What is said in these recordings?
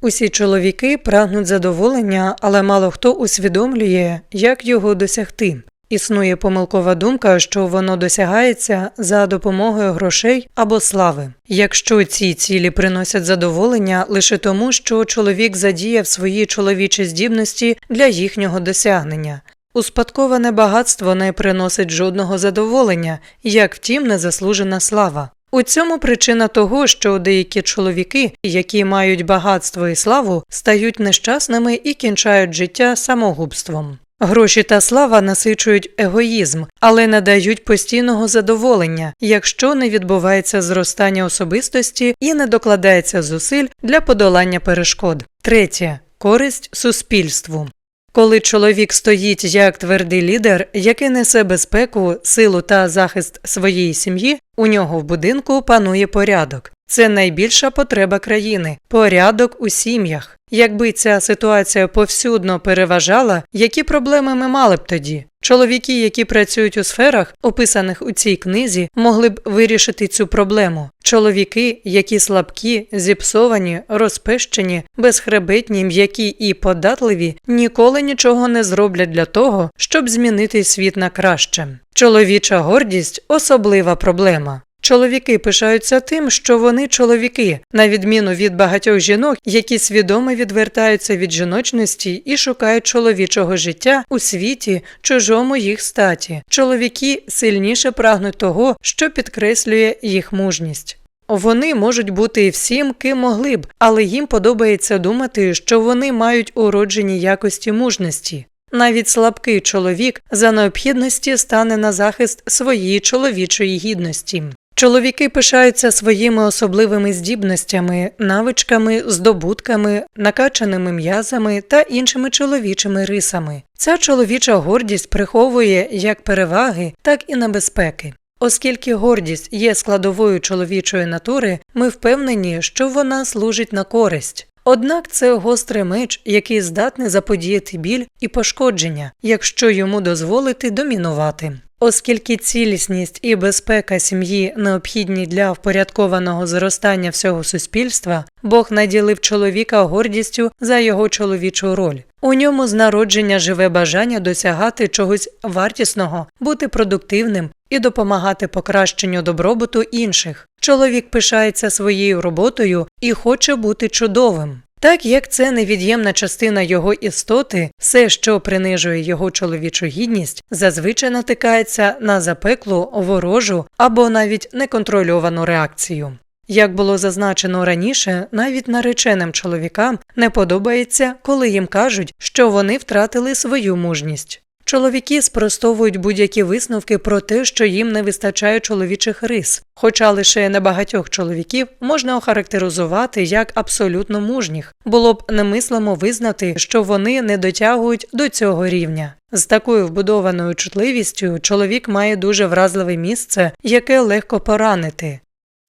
Усі чоловіки прагнуть задоволення, але мало хто усвідомлює, як його досягти. Існує помилкова думка, що воно досягається за допомогою грошей або слави. Якщо ці цілі приносять задоволення лише тому, що чоловік задіяв свої чоловічі здібності для їхнього досягнення. Успадковане багатство не приносить жодного задоволення, як втім незаслужена слава. У цьому причина того, що деякі чоловіки, які мають багатство і славу, стають нещасними і кінчають життя самогубством. Гроші та слава насичують егоїзм, але не дають постійного задоволення, якщо не відбувається зростання особистості і не докладається зусиль для подолання перешкод. Третє користь суспільству. Коли чоловік стоїть як твердий лідер, який несе безпеку, силу та захист своєї сім'ї, у нього в будинку панує порядок. Це найбільша потреба країни порядок у сім'ях. Якби ця ситуація повсюдно переважала, які проблеми ми мали б тоді? Чоловіки, які працюють у сферах, описаних у цій книзі, могли б вирішити цю проблему. Чоловіки, які слабкі, зіпсовані, розпещені, безхребетні, м'які і податливі, ніколи нічого не зроблять для того, щоб змінити світ на краще. Чоловіча гордість особлива проблема. Чоловіки пишаються тим, що вони чоловіки, на відміну від багатьох жінок, які свідомо відвертаються від жіночності і шукають чоловічого життя у світі, чужому їх статі. Чоловіки сильніше прагнуть того, що підкреслює їх мужність. Вони можуть бути всім, ким могли б, але їм подобається думати, що вони мають уроджені якості мужності. Навіть слабкий чоловік за необхідності стане на захист своєї чоловічої гідності. Чоловіки пишаються своїми особливими здібностями, навичками, здобутками, накачаними м'язами та іншими чоловічими рисами. Ця чоловіча гордість приховує як переваги, так і небезпеки. Оскільки гордість є складовою чоловічої натури, ми впевнені, що вона служить на користь. Однак це гострий меч, який здатний заподіяти біль і пошкодження, якщо йому дозволити домінувати. Оскільки цілісність і безпека сім'ї необхідні для впорядкованого зростання всього суспільства, Бог наділив чоловіка гордістю за його чоловічу роль. У ньому з народження живе бажання досягати чогось вартісного, бути продуктивним і допомагати покращенню добробуту інших. Чоловік пишається своєю роботою і хоче бути чудовим. Так як це невід'ємна частина його істоти, все, що принижує його чоловічу гідність, зазвичай натикається на запеклу, ворожу або навіть неконтрольовану реакцію. Як було зазначено раніше, навіть нареченим чоловікам не подобається, коли їм кажуть, що вони втратили свою мужність. Чоловіки спростовують будь-які висновки про те, що їм не вистачає чоловічих рис, хоча лише небагатьох чоловіків можна охарактеризувати як абсолютно мужніх, було б немислимо визнати, що вони не дотягують до цього рівня. З такою вбудованою чутливістю чоловік має дуже вразливе місце, яке легко поранити.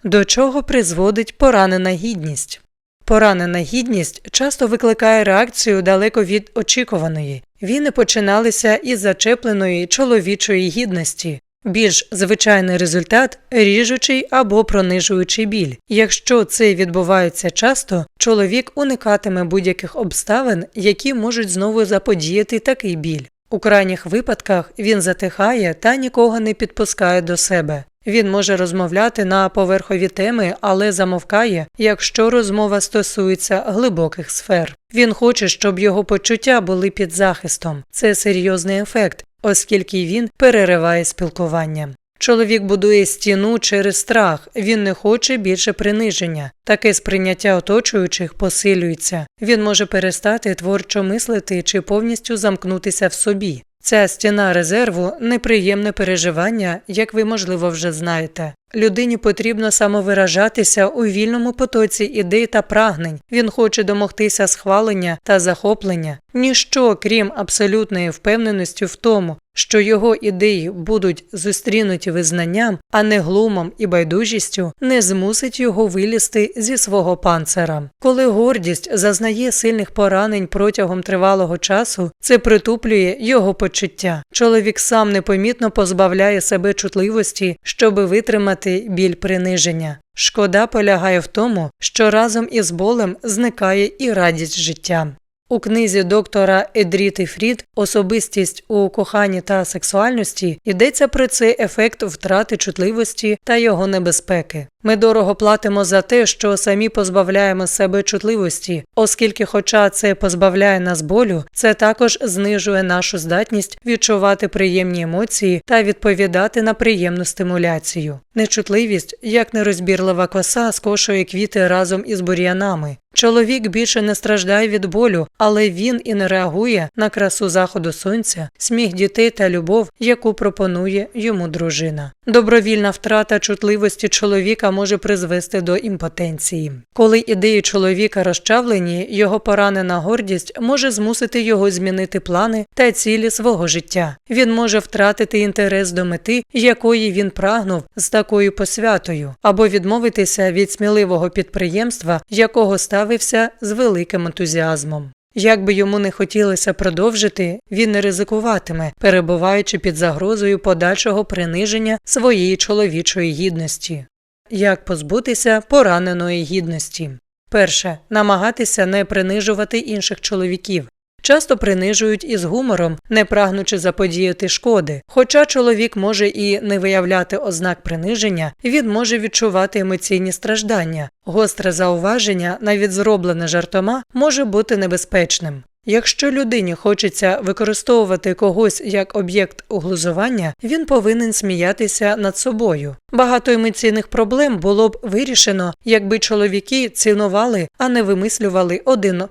До чого призводить поранена гідність? Поранена гідність часто викликає реакцію далеко від очікуваної. Війни починалися із зачепленої чоловічої гідності. Більш звичайний результат ріжучий або пронижуючий біль. Якщо це відбувається часто, чоловік уникатиме будь-яких обставин, які можуть знову заподіяти такий біль. У крайніх випадках він затихає та нікого не підпускає до себе. Він може розмовляти на поверхові теми, але замовкає, якщо розмова стосується глибоких сфер. Він хоче, щоб його почуття були під захистом. Це серйозний ефект, оскільки він перериває спілкування. Чоловік будує стіну через страх, він не хоче більше приниження. Таке сприйняття оточуючих посилюється. Він може перестати творчо мислити чи повністю замкнутися в собі. Ця стіна резерву неприємне переживання, як ви, можливо, вже знаєте. Людині потрібно самовиражатися у вільному потоці ідей та прагнень. Він хоче домогтися схвалення та захоплення. Ніщо, крім абсолютної впевненості в тому, що його ідеї будуть зустрінуті визнанням, а не глумом і байдужістю, не змусить його вилізти зі свого панцера. Коли гордість зазнає сильних поранень протягом тривалого часу, це притуплює його почуття. Чоловік сам непомітно позбавляє себе чутливості, щоби витримати біль приниження. Шкода полягає в тому, що разом із болем зникає і радість життя. У книзі доктора Едріти Фрід Особистість у коханні та сексуальності йдеться про цей ефект втрати чутливості та його небезпеки. Ми дорого платимо за те, що самі позбавляємо себе чутливості, оскільки, хоча це позбавляє нас болю, це також знижує нашу здатність відчувати приємні емоції та відповідати на приємну стимуляцію. Нечутливість, як нерозбірлива коса, скошує квіти разом із бур'янами. Чоловік більше не страждає від болю, але він і не реагує на красу заходу сонця, сміх дітей та любов, яку пропонує йому дружина. Добровільна втрата чутливості чоловіка може призвести до імпотенції. Коли ідеї чоловіка розчавлені, його поранена гордість може змусити його змінити плани та цілі свого життя. Він може втратити інтерес до мети, якої він прагнув з такою посвятою, або відмовитися від сміливого підприємства, якого ставився з великим ентузіазмом. Як би йому не хотілося продовжити, він не ризикуватиме, перебуваючи під загрозою подальшого приниження своєї чоловічої гідності. Як позбутися пораненої гідності? Перше намагатися не принижувати інших чоловіків. Часто принижують із гумором, не прагнучи заподіяти шкоди. Хоча чоловік може і не виявляти ознак приниження, він може відчувати емоційні страждання. Гостре зауваження, навіть зроблене жартома, може бути небезпечним. Якщо людині хочеться використовувати когось як об'єкт углузування, він повинен сміятися над собою. Багато емоційних проблем було б вирішено, якби чоловіки цінували, а не вимислювали один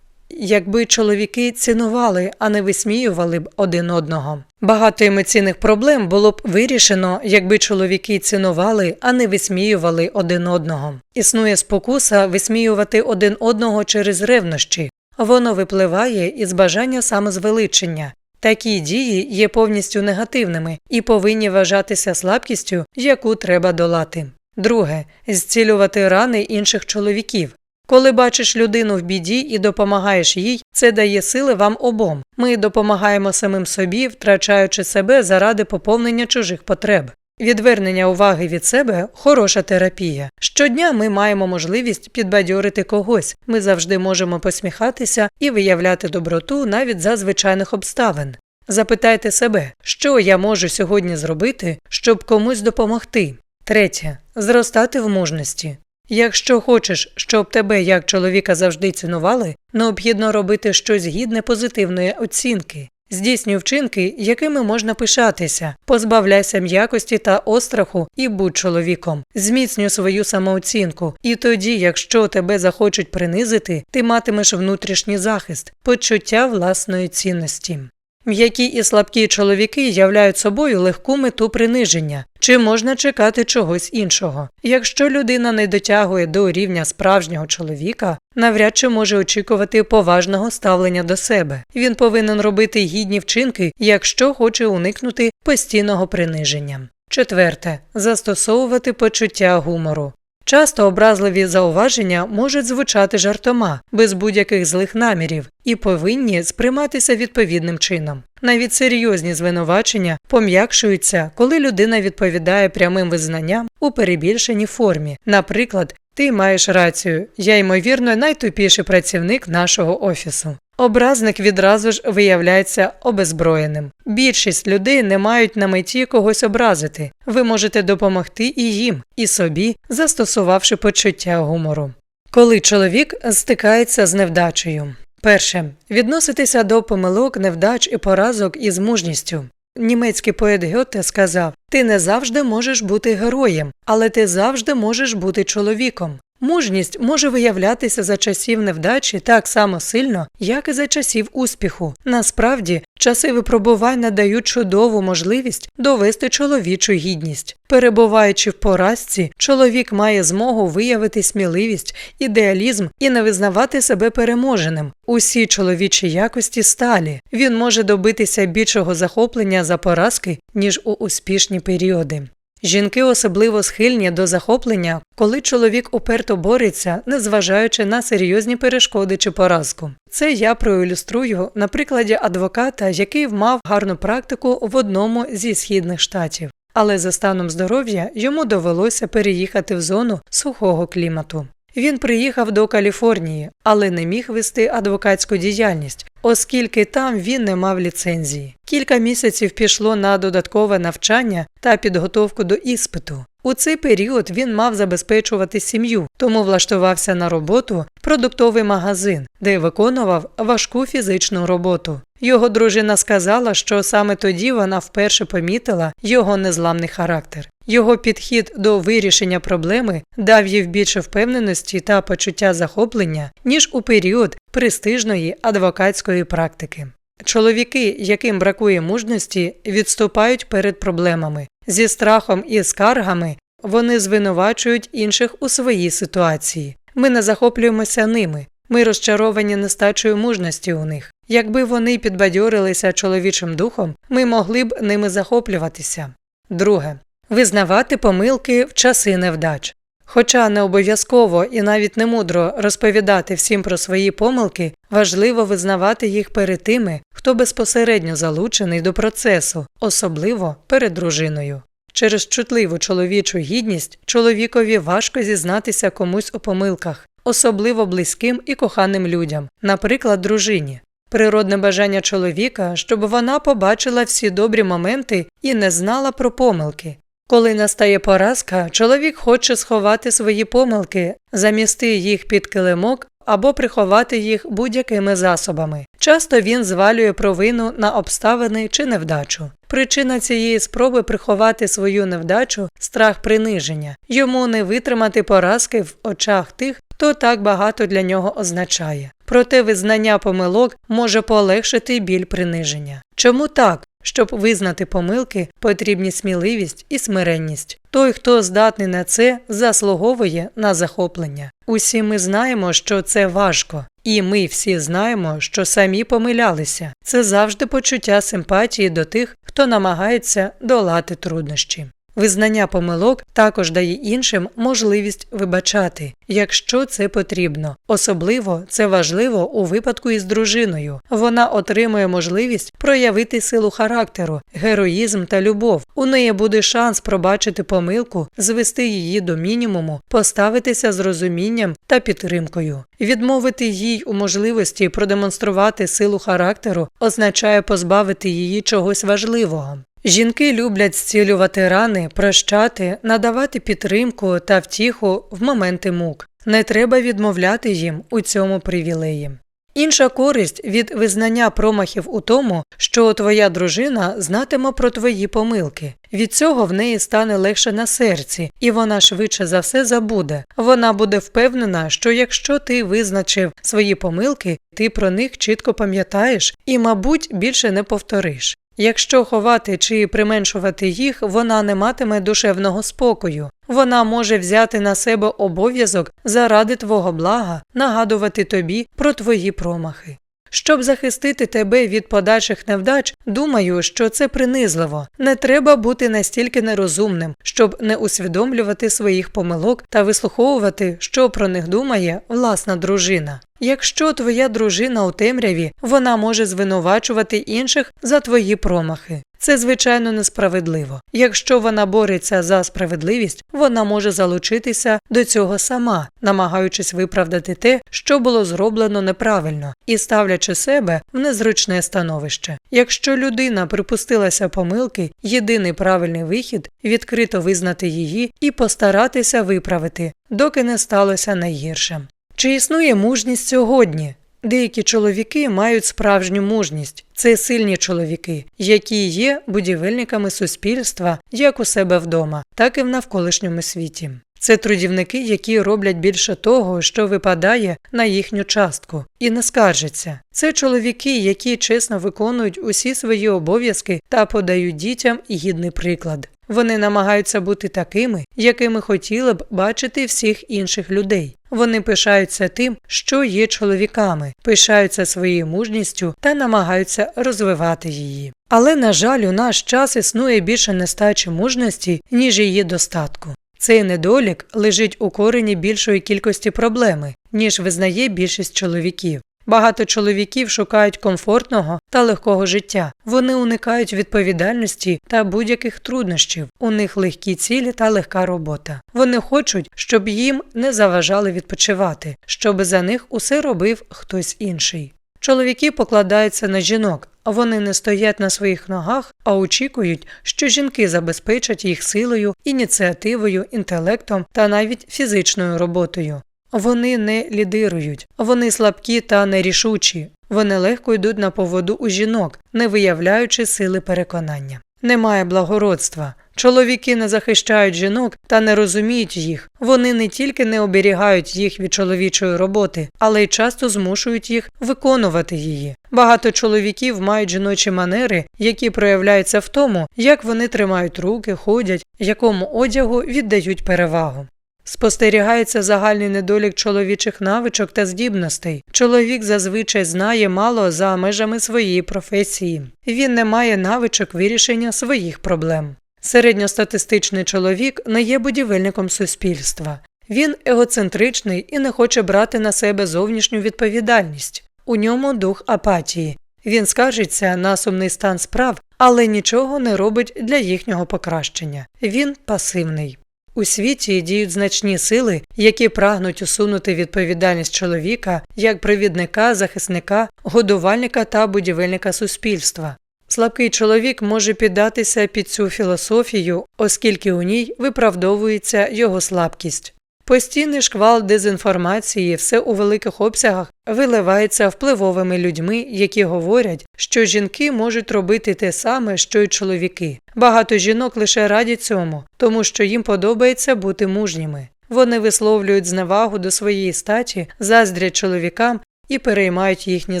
якби чоловіки цінували, а не висміювали б один одного. Багато емоційних проблем було б вирішено, якби чоловіки цінували, а не висміювали один одного. Існує спокуса висміювати один одного через ревнощі, воно випливає із бажання самозвеличення. Такі дії є повністю негативними і повинні вважатися слабкістю, яку треба долати. Друге зцілювати рани інших чоловіків. Коли бачиш людину в біді і допомагаєш їй, це дає сили вам обом. Ми допомагаємо самим собі, втрачаючи себе заради поповнення чужих потреб. Відвернення уваги від себе хороша терапія. Щодня ми маємо можливість підбадьорити когось. Ми завжди можемо посміхатися і виявляти доброту навіть за звичайних обставин. Запитайте себе, що я можу сьогодні зробити, щоб комусь допомогти. Третє зростати в мужності. Якщо хочеш, щоб тебе як чоловіка завжди цінували, необхідно робити щось гідне позитивної оцінки. Здійснюй вчинки, якими можна пишатися, позбавляйся м'якості та остраху і будь чоловіком, зміцнюй свою самооцінку, і тоді, якщо тебе захочуть принизити, ти матимеш внутрішній захист, почуття власної цінності. М'які і слабкі чоловіки являють собою легку мету приниження, чи можна чекати чогось іншого. Якщо людина не дотягує до рівня справжнього чоловіка, навряд чи може очікувати поважного ставлення до себе. Він повинен робити гідні вчинки, якщо хоче уникнути постійного приниження. Четверте застосовувати почуття гумору. Часто образливі зауваження можуть звучати жартома без будь-яких злих намірів і повинні сприйматися відповідним чином. Навіть серйозні звинувачення пом'якшуються, коли людина відповідає прямим визнанням у перебільшеній формі. Наприклад, ти маєш рацію, я ймовірно найтупіший працівник нашого офісу. Образник відразу ж виявляється обезброєним. Більшість людей не мають на меті когось образити. Ви можете допомогти і їм, і собі, застосувавши почуття гумору. Коли чоловік стикається з невдачею. Перше відноситися до помилок, невдач і поразок із мужністю. Німецький поет Гьоте сказав: Ти не завжди можеш бути героєм, але ти завжди можеш бути чоловіком. Мужність може виявлятися за часів невдачі так само сильно, як і за часів успіху. Насправді, часи випробувань надають чудову можливість довести чоловічу гідність. Перебуваючи в поразці, чоловік має змогу виявити сміливість, ідеалізм і не визнавати себе переможеним. Усі чоловічі якості сталі. Він може добитися більшого захоплення за поразки, ніж у успішні періоди. Жінки особливо схильні до захоплення, коли чоловік уперто бореться, незважаючи на серйозні перешкоди чи поразку. Це я проілюструю на прикладі адвоката, який мав гарну практику в одному зі східних штатів, але за станом здоров'я йому довелося переїхати в зону сухого клімату. Він приїхав до Каліфорнії, але не міг вести адвокатську діяльність, оскільки там він не мав ліцензії. Кілька місяців пішло на додаткове навчання та підготовку до іспиту. У цей період він мав забезпечувати сім'ю, тому влаштувався на роботу в продуктовий магазин, де виконував важку фізичну роботу. Його дружина сказала, що саме тоді вона вперше помітила його незламний характер. Його підхід до вирішення проблеми дав їй більше впевненості та почуття захоплення, ніж у період престижної адвокатської практики. Чоловіки, яким бракує мужності, відступають перед проблемами. Зі страхом і скаргами вони звинувачують інших у своїй ситуації. Ми не захоплюємося ними, ми розчаровані нестачою мужності у них. Якби вони підбадьорилися чоловічим духом, ми могли б ними захоплюватися. Друге визнавати помилки в часи невдач. Хоча не обов'язково і навіть не мудро розповідати всім про свої помилки, важливо визнавати їх перед тими, хто безпосередньо залучений до процесу, особливо перед дружиною. Через чутливу чоловічу гідність чоловікові важко зізнатися комусь у помилках, особливо близьким і коханим людям, наприклад, дружині. Природне бажання чоловіка, щоб вона побачила всі добрі моменти і не знала про помилки. Коли настає поразка, чоловік хоче сховати свої помилки, замісти їх під килимок або приховати їх будь-якими засобами. Часто він звалює провину на обставини чи невдачу. Причина цієї спроби приховати свою невдачу страх приниження, йому не витримати поразки в очах тих, хто так багато для нього означає. Проте визнання помилок може полегшити біль приниження. Чому так? Щоб визнати помилки, потрібні сміливість і смиренність. Той, хто здатний на це, заслуговує на захоплення. Усі ми знаємо, що це важко, і ми всі знаємо, що самі помилялися. Це завжди почуття симпатії до тих, хто намагається долати труднощі. Визнання помилок також дає іншим можливість вибачати, якщо це потрібно. Особливо це важливо у випадку із дружиною. Вона отримує можливість проявити силу характеру, героїзм та любов. У неї буде шанс пробачити помилку, звести її до мінімуму, поставитися з розумінням та підтримкою. Відмовити їй у можливості продемонструвати силу характеру означає позбавити її чогось важливого. Жінки люблять зцілювати рани, прощати, надавати підтримку та втіху в моменти мук. Не треба відмовляти їм у цьому привілеї. Інша користь від визнання промахів у тому, що твоя дружина знатиме про твої помилки. Від цього в неї стане легше на серці, і вона швидше за все забуде. Вона буде впевнена, що якщо ти визначив свої помилки, ти про них чітко пам'ятаєш і, мабуть, більше не повториш. Якщо ховати чи применшувати їх, вона не матиме душевного спокою. Вона може взяти на себе обов'язок заради твого блага, нагадувати тобі про твої промахи. Щоб захистити тебе від подальших невдач, думаю, що це принизливо. Не треба бути настільки нерозумним, щоб не усвідомлювати своїх помилок та вислуховувати, що про них думає власна дружина. Якщо твоя дружина у темряві, вона може звинувачувати інших за твої промахи. Це звичайно несправедливо. Якщо вона бореться за справедливість, вона може залучитися до цього сама, намагаючись виправдати те, що було зроблено неправильно, і ставлячи себе в незручне становище. Якщо людина припустилася помилки, єдиний правильний вихід відкрито визнати її і постаратися виправити, доки не сталося найгірше. Чи існує мужність сьогодні? Деякі чоловіки мають справжню мужність. Це сильні чоловіки, які є будівельниками суспільства як у себе вдома, так і в навколишньому світі. Це трудівники, які роблять більше того, що випадає на їхню частку, і не скаржаться. Це чоловіки, які чесно виконують усі свої обов'язки та подають дітям гідний приклад. Вони намагаються бути такими, якими хотіли б бачити всіх інших людей. Вони пишаються тим, що є чоловіками, пишаються своєю мужністю та намагаються розвивати її. Але, на жаль, у наш час існує більше нестачі мужності, ніж її достатку. Цей недолік лежить у корені більшої кількості проблеми, ніж визнає більшість чоловіків. Багато чоловіків шукають комфортного та легкого життя. Вони уникають відповідальності та будь-яких труднощів. У них легкі цілі та легка робота. Вони хочуть, щоб їм не заважали відпочивати, щоб за них усе робив хтось інший. Чоловіки покладаються на жінок, а вони не стоять на своїх ногах, а очікують, що жінки забезпечать їх силою, ініціативою, інтелектом та навіть фізичною роботою. Вони не лідирують, вони слабкі та нерішучі. Вони легко йдуть на поводу у жінок, не виявляючи сили переконання. Немає благородства. Чоловіки не захищають жінок та не розуміють їх. Вони не тільки не оберігають їх від чоловічої роботи, але й часто змушують їх виконувати її. Багато чоловіків мають жіночі манери, які проявляються в тому, як вони тримають руки, ходять, якому одягу віддають перевагу. Спостерігається загальний недолік чоловічих навичок та здібностей. Чоловік зазвичай знає мало за межами своєї професії. Він не має навичок вирішення своїх проблем. Середньостатистичний чоловік не є будівельником суспільства. Він егоцентричний і не хоче брати на себе зовнішню відповідальність. У ньому дух апатії. Він скаржиться на сумний стан справ, але нічого не робить для їхнього покращення. Він пасивний. У світі діють значні сили, які прагнуть усунути відповідальність чоловіка як провідника, захисника, годувальника та будівельника суспільства. Слабкий чоловік може піддатися під цю філософію, оскільки у ній виправдовується його слабкість. Постійний шквал дезінформації все у великих обсягах виливається впливовими людьми, які говорять, що жінки можуть робити те саме, що й чоловіки. Багато жінок лише радять цьому, тому що їм подобається бути мужніми. Вони висловлюють зневагу до своєї статі, заздрять чоловікам і переймають їхні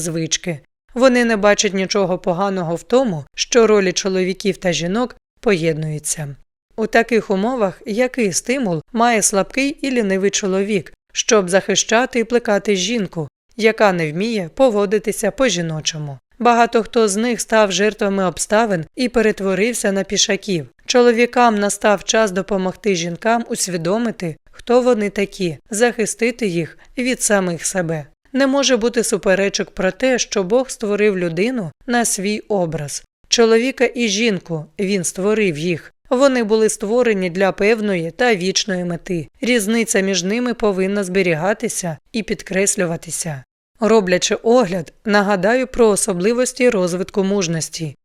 звички. Вони не бачать нічого поганого в тому, що ролі чоловіків та жінок поєднуються. У таких умовах який стимул має слабкий і лінивий чоловік, щоб захищати і плекати жінку, яка не вміє поводитися по жіночому. Багато хто з них став жертвами обставин і перетворився на пішаків. Чоловікам настав час допомогти жінкам усвідомити, хто вони такі, захистити їх від самих себе. Не може бути суперечок про те, що Бог створив людину на свій образ. Чоловіка і жінку він створив їх. Вони були створені для певної та вічної мети. Різниця між ними повинна зберігатися і підкреслюватися. Роблячи огляд, нагадаю про особливості розвитку мужності.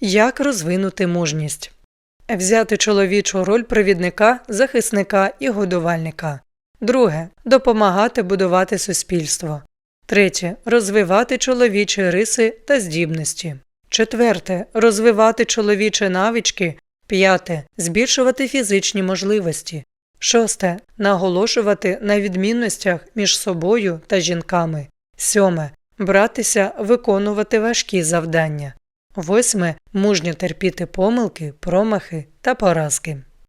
Як розвинути мужність, взяти чоловічу роль провідника, захисника і годувальника. Друге допомагати будувати суспільство. Третє розвивати чоловічі риси та здібності. Четверте розвивати чоловічі навички. П'яте збільшувати фізичні можливості. Шосте наголошувати на відмінностях між собою та жінками. Сьоме братися виконувати важкі завдання. Восьме мужньо терпіти помилки, промахи та поразки.